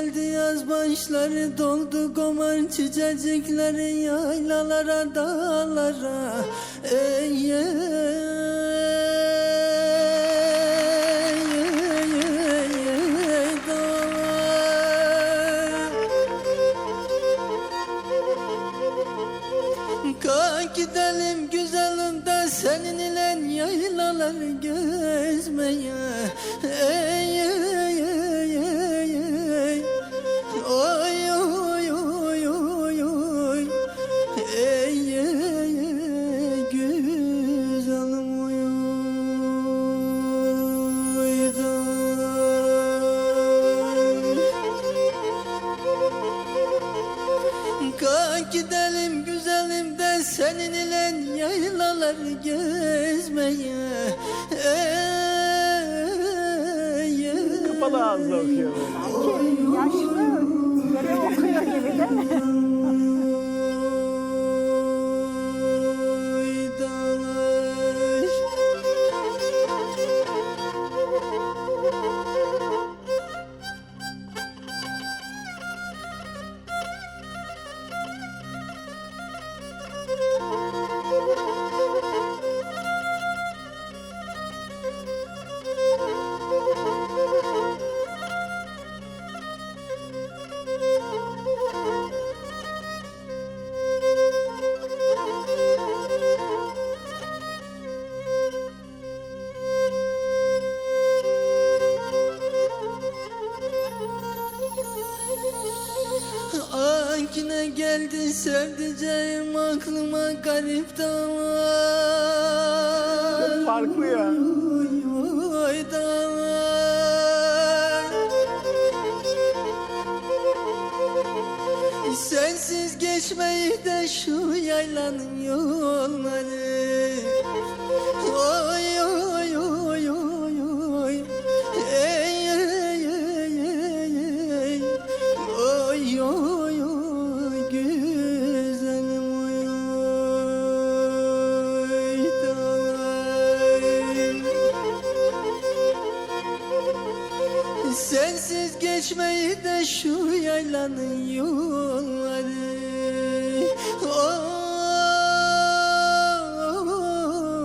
Geldi yaz başları doldu gomar çiçecikleri yaylalara dağlara. Ey ey Kalk gidelim güzelim de senin ile yaylaları gezmeye. Ey ey ey Kalk gidelim güzelim de senin ile yaylaları gezmeye. Ey, ey, Kapalı ağızla okuyor böyle. Yaşlı. Okuyor Akine geldi sevdiceğim aklıma garip dağlar Farklı ya. Oy, oy dağlar Sensiz geçmeyi de şu yaylanın yolları geçmeyi de şu yaylanın yolları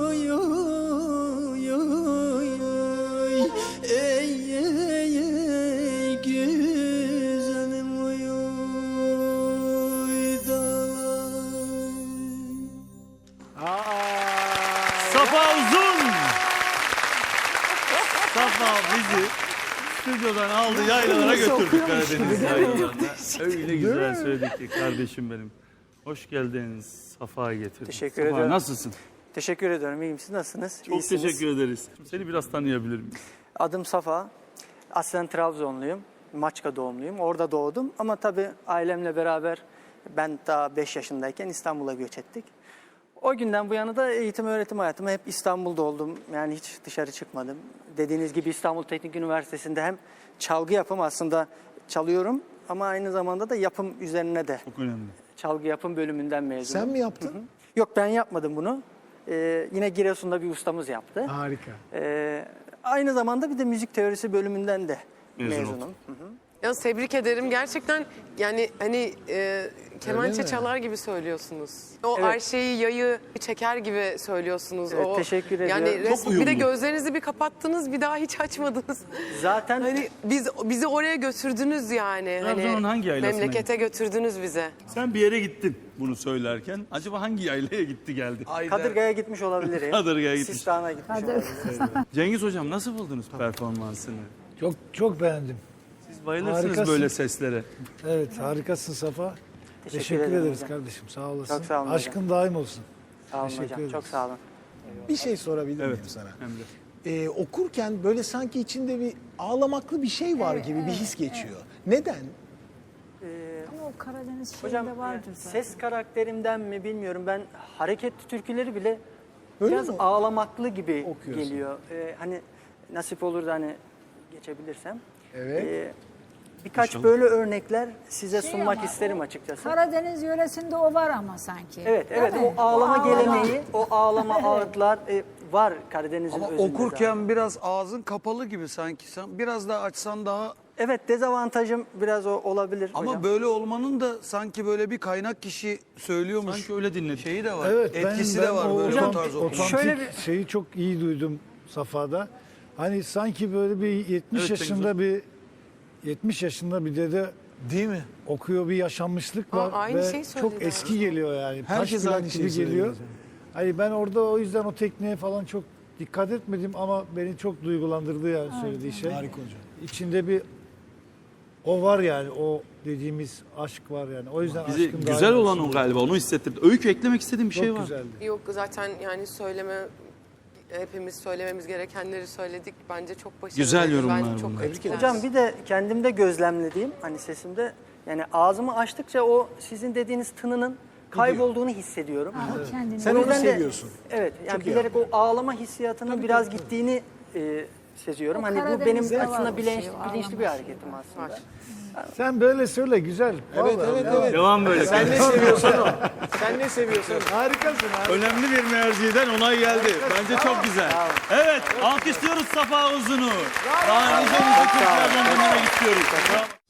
Oy, oy, oy, oy. Ey, ey, ey, güzelim oy, oy, Uzun. Safa bizi stüdyodan aldı yaylalara götürdü Karadeniz yaylalarına. Öyle güzel söyledik ki kardeşim benim. Hoş geldiniz. Safa getirdin. Teşekkür Safa, ederim. Nasılsın? Teşekkür ediyorum. İyiyim. Siz nasılsınız? Çok İyisiniz. teşekkür ederiz. Seni biraz tanıyabilir miyim? Adım Safa. Aslen Trabzonluyum. Maçka doğumluyum. Orada doğdum. Ama tabii ailemle beraber ben daha 5 yaşındayken İstanbul'a göç ettik. O günden bu yana da eğitim öğretim hayatımı hep İstanbul'da oldum. Yani hiç dışarı çıkmadım. Dediğiniz gibi İstanbul Teknik Üniversitesi'nde hem çalgı yapım aslında çalıyorum ama aynı zamanda da yapım üzerine de Çok önemli. çalgı yapım bölümünden mezunum. Sen mi yaptın? Yok ben yapmadım bunu. Ee, yine Giresun'da bir ustamız yaptı. Harika. Ee, aynı zamanda bir de müzik teorisi bölümünden de Mezun mezunum. oldun. Hı hı. Ya tebrik ederim. Gerçekten yani hani e, kemançe mi? çalar gibi söylüyorsunuz. O Evet. Ayşe'yi yayı çeker gibi söylüyorsunuz. Evet, o, teşekkür Yani ediyorum. Çok bir de uyumlu. gözlerinizi bir kapattınız bir daha hiç açmadınız. Zaten Hani biz bizi oraya götürdünüz yani. Trabzon'un hani hangi yaylasına Memlekete götürdünüz bize. Sen bir yere gittin bunu söylerken. Acaba hangi yaylaya gitti geldi? Kadırga'ya gitmiş olabilirim. Kadırga'ya gitmiş. Sistan'a gitmiş olabilirim. Cengiz Hocam nasıl buldunuz performansını? Çok çok beğendim. Siz bayılırsınız Harikasın. böyle seslere. Evet harikasın Safa. Teşekkür Teşekkür, ederim ederiz hocam. kardeşim. Sağ olasın. Çok sağ olun Aşkın daim olsun. Sağ olun Teşekkür hocam. ederiz. Çok sağ olun. Bir şey sorabilir Evet. miyim sana? Hem de. Ee, okurken böyle sanki içinde bir ağlamaklı bir şey var gibi bir his geçiyor. Neden? Ama o Karadeniz şeyinde Hocam vardır e, zaten. ses karakterimden mi bilmiyorum. Ben hareketli türküleri bile Öyle biraz mi? ağlamaklı gibi Okuyorsun. geliyor. Ee, hani nasip olur da hani geçebilirsem. Evet. Ee, birkaç İnşallah. böyle örnekler size Şey sunmak ama isterim o açıkçası. Karadeniz yöresinde o var ama sanki. Evet, Değil evet. mi? O ağlama Ağlama. geleneği, o ağlama ağıtlar e, var Karadeniz'in Ama özünde okurken zaten. biraz ağzın kapalı gibi sanki. Sen biraz daha açsan daha Evet dezavantajım biraz o olabilir ama hocam. böyle olmanın da sanki böyle bir kaynak kişi söylüyormuş. Sanki öyle dinledik. şeyi de var. Evet, ben, Etkisi ben de var o böyle Hocam, bu tarz otantik Şöyle bir- şeyi çok iyi duydum Safa'da. Hani sanki böyle bir 70 Evet, yaşında bir 70 yaşında bir dede Değil mi? okuyor bir yaşanmışlık Aa, var aynı ve şeyi çok eski geliyor yani. Herkes Taş aynı gibi şeyi geliyor. zaten. Hani ben orada o yüzden o tekniğe falan çok dikkat etmedim ama beni çok duygulandırdı yani söylediği şey. Harika hocam. İçinde bir o var yani o dediğimiz aşk var yani. O yüzden Bize aşkın güzel daim olan olsun o galiba. Onu hissettirdi. Öykü eklemek istediğim bir Çok şey var. güzeldi. Yok zaten yani söyleme hepimiz söylememiz gerekenleri söyledik. Bence çok başarılı. Güzel yorumlar Ben çok bunlar. etkilendim. Hocam bir de kendimde gözlemlediğim hani sesimde yani ağzımı açtıkça o sizin dediğiniz tınının kaybolduğunu hissediyorum. Kendini Sen O onu yüzden de- seviyorsun. Evet yani Çok iyi bilerek o ağlama hissiyatının biraz gittiğini e, seziyorum. O hani bu Karadeniz'de benim var açısından o bilinç, şey, bilinçli bir hareketim aslında. Sen böyle söyle güzel. Evet Vallahi. evet evet. Devam böyle. Sen ne seviyorsan o. Sen ne seviyorsan. Harikasın abi. Önemli bir merciden onay geldi. Bence çok güzel. Evet, alkışlıyoruz Safa Uzun'u. Daha nice nice Türklerden istiyoruz. Bravo.